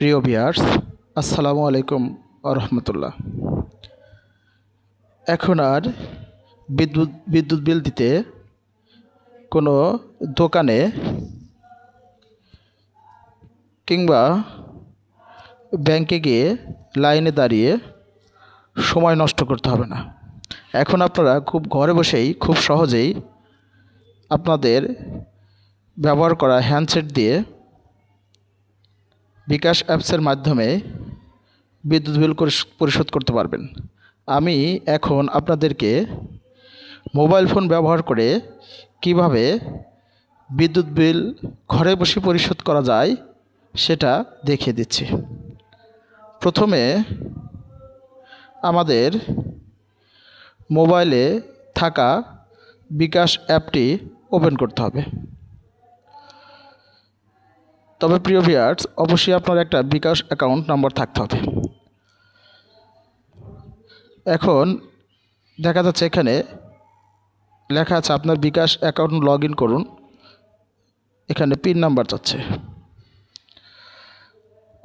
প্রিয় বিয়ার্স আসসালামু আলাইকুম রহমতুল্লাহ। এখন আর বিদ্যুৎ বিদ্যুৎ বিল দিতে কোনো দোকানে কিংবা ব্যাংকে গিয়ে লাইনে দাঁড়িয়ে সময় নষ্ট করতে হবে না। এখন আপনারা খুব ঘরে বসেই খুব সহজেই আপনাদের ব্যবহার করা হ্যান্ডসেট দিয়ে বিকাশ অ্যাপসের মাধ্যমে বিদ্যুৎ বিল পরিশ- পরিশোধ করতে পারবেন। আমি এখন আপনাদেরকে মোবাইল ফোন ব্যবহার করে কীভাবে বিদ্যুৎ বিল ঘরে বসে পরিশোধ করা যায় সেটা দেখিয়ে দিচ্ছি। প্রথমে আমাদের মোবাইলে থাকা বিকাশ অ্যাপটি ওপেন করতে হবে। তবে প্রিয় ভিয়ার্স অবশ্যই আপনার একটা বিকাশ অ্যাকাউন্ট নাম্বার থাকতে হবে। এখন দেখা যাচ্ছে এখানে লেখা আছে আপনার বিকাশ অ্যাকাউন্ট লগ করুন। এখানে পিন নাম্বার চাচ্ছে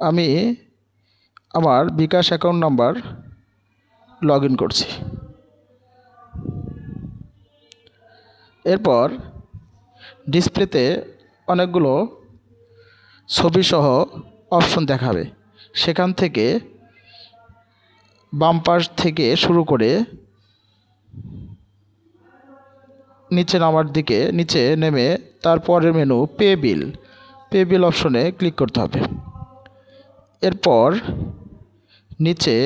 আমি আমার বিকাশ অ্যাকাউন্ট নাম্বার লগ করছি। এরপর ডিসপ্লেতে অনেকগুলো ছবি সহ অপশন দেখাবে। সেখান থেকে বাম পাশ থেকে শুরু করে নিচে নামার দিকে নিচে নেমে তারপরের menu pay bill pay bill অপশনে ক্লিক করতে হবে। এরপর নিচে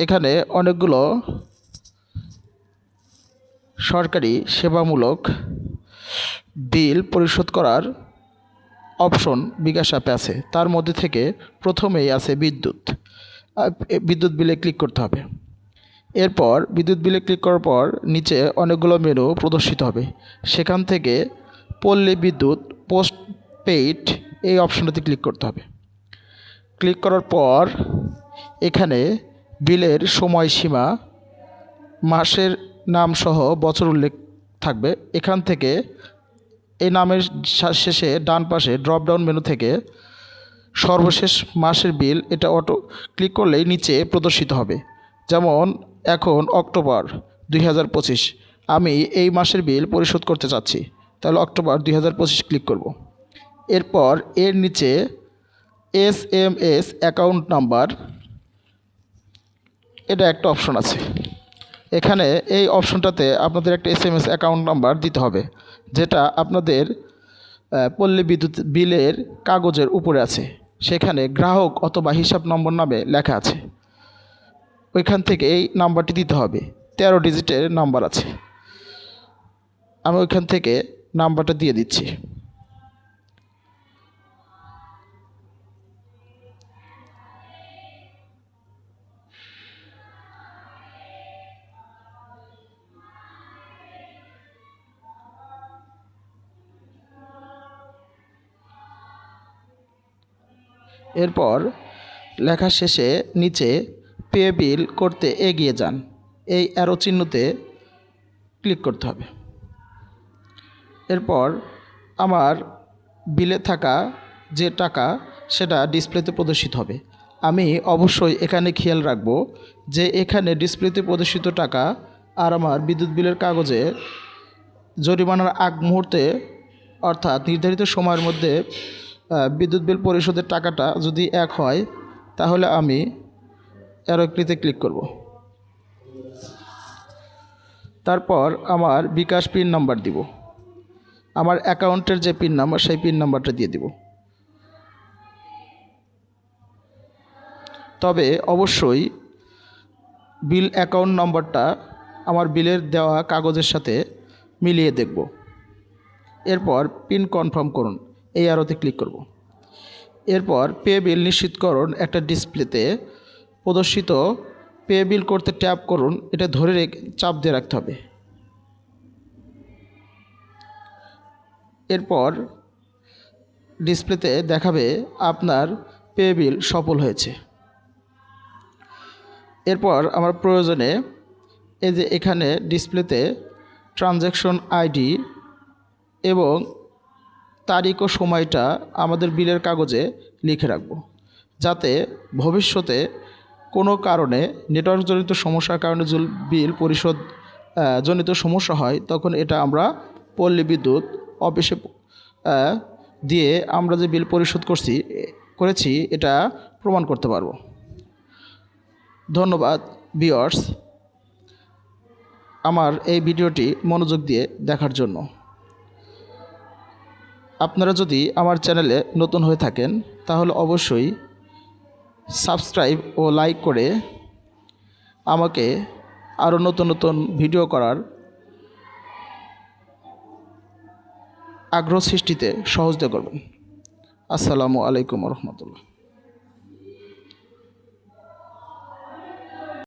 এখানে অনেকগুলো সরকারি সেবামূলক বিল পরিশোধ করার অপশন বিকাশ অ্যাপে আছে। তার মধ্যে থেকে প্রথমেই আছে বিদ্যুৎ। বিদ্যুৎ বিলে ক্লিক করতে হবে। এরপর বিদ্যুৎ বিলে ক্লিক করার পর নিচে অনেকগুলো মেনু প্রদর্শিত হবে। সেখান থেকে পল্লী বিদ্যুৎ, পোস্ট পেইড এই অপশনটাতে ক্লিক করতে হবে। ক্লিক করার পর এখানে বিলের সময়সীমা, মাসের নাম সহ বছর উল্লেখ থাকবে। এখান থেকে এই নামের শেষে ডান পাশে ড্রপডাউন মেনু থেকে সর্বশেষ মাসের বিল এটা অটো ক্লিক করলেই নিচে প্রদর্শিত হবে। যেমন, এখন অক্টোবর দুই হাজার পঁচিশ, আমি এই মাসের বিল পরিশোধ করতে চাচ্ছি। তাহলে অক্টোবর দুই হাজার পঁচিশ ক্লিক করব। এরপর এর নিচে S M S account number এটা একটা অপশন আছে। এখানে এই অপশনটাতে আপনাদের একটা S M S account number দিতে হবে, যেটা আপনাদের পল্লী বিদ্যুৎ বিলের কাগজের উপরে আছে। সেখানে গ্রাহক অথবা হিসাব নম্বর নামে লেখা আছে। ওইখান থেকে এই নাম্বারটি দিতে হবে। তেরো ডিজিটের নাম্বার আছে। আমি ওইখান থেকে নাম্বারটা দিয়ে দিচ্ছি। এরপর লেখা শেষে নিচে পে বিল করতে এগিয়ে যান। এই অ্যারো চিহ্নতে ক্লিক করতে হবে। এরপর আমার বিলে থাকা যে টাকা, সেটা ডিসপ্লেতে প্রদর্শিত হবে। আমি অবশ্যই এখানে খেয়াল রাখব যে এখানে ডিসপ্লেতে প্রদর্শিত টাকা আর আমার বিদ্যুৎ বিলের কাগজে জরিমানার আগ মুহূর্তে, অর্থাৎ নির্ধারিত সময়ের মধ্যে বিদ্যুৎ বিল পরিশোধের টাকাটা যদি এক হয়, তাহলে আমি অ্যারোক্রিতে ক্লিক করব। তারপর আমার বিকাশ পিন নাম্বার দিব। আমার অ্যাকাউন্টের যে পিন নাম্বার, সেই পিন নাম্বারটা দিয়ে দিব। তবে অবশ্যই বিল অ্যাকাউন্ট নম্বরটা আমার বিলের দেওয়া কাগজের সাথে মিলিয়ে দেখব। এরপর পিন কনফার্ম করুন। এই আরোতে ক্লিক করব। এরপর পে বিল নিশ্চিতকরণ একটা ডিসপ্লেতে প্রদর্শিত পে বিল করতে ট্যাপ করুন, এটা ধরে রেখে, চাপ দিয়ে রাখতে হবে। এরপর ডিসপ্লেতে দেখাবে আপনার পে বিল সফল হয়েছে। এরপর আমার প্রয়োজনে এই যে এখানে ডিসপ্লেতে ট্রানজ্যাকশন আইডি এবং তারিখ ও সময়টা আমাদের বিলের কাগজে লিখে রাখব। যাতে ভবিষ্যতে কোনো কারণে নেটওয়ার্কজনিত সমস্যার কারণে বিল পরিশোধ জনিত সমস্যা হয়, তখন এটা আমরা পল্লী বিদ্যুৎ অফিসে দিয়ে আমরা যে বিল পরিশোধ করছি করেছি, এটা প্রমাণ করতে পারব। ধন্যবাদ বিয়ার্স আমার এই ভিডিওটি মনোযোগ দিয়ে দেখার জন্য। আপনারা যদি আমার চ্যানেলে নতুন হয়ে থাকেন, তাহলে অবশ্যই সাবস্ক্রাইব ও লাইক করে আমাকে আরও নতুন নতুন ভিডিও করার আগ্রহ সৃষ্টিতে সহযোগিতা করবেন। আসসালামু আলাইকুম রহমতুল্লাহ।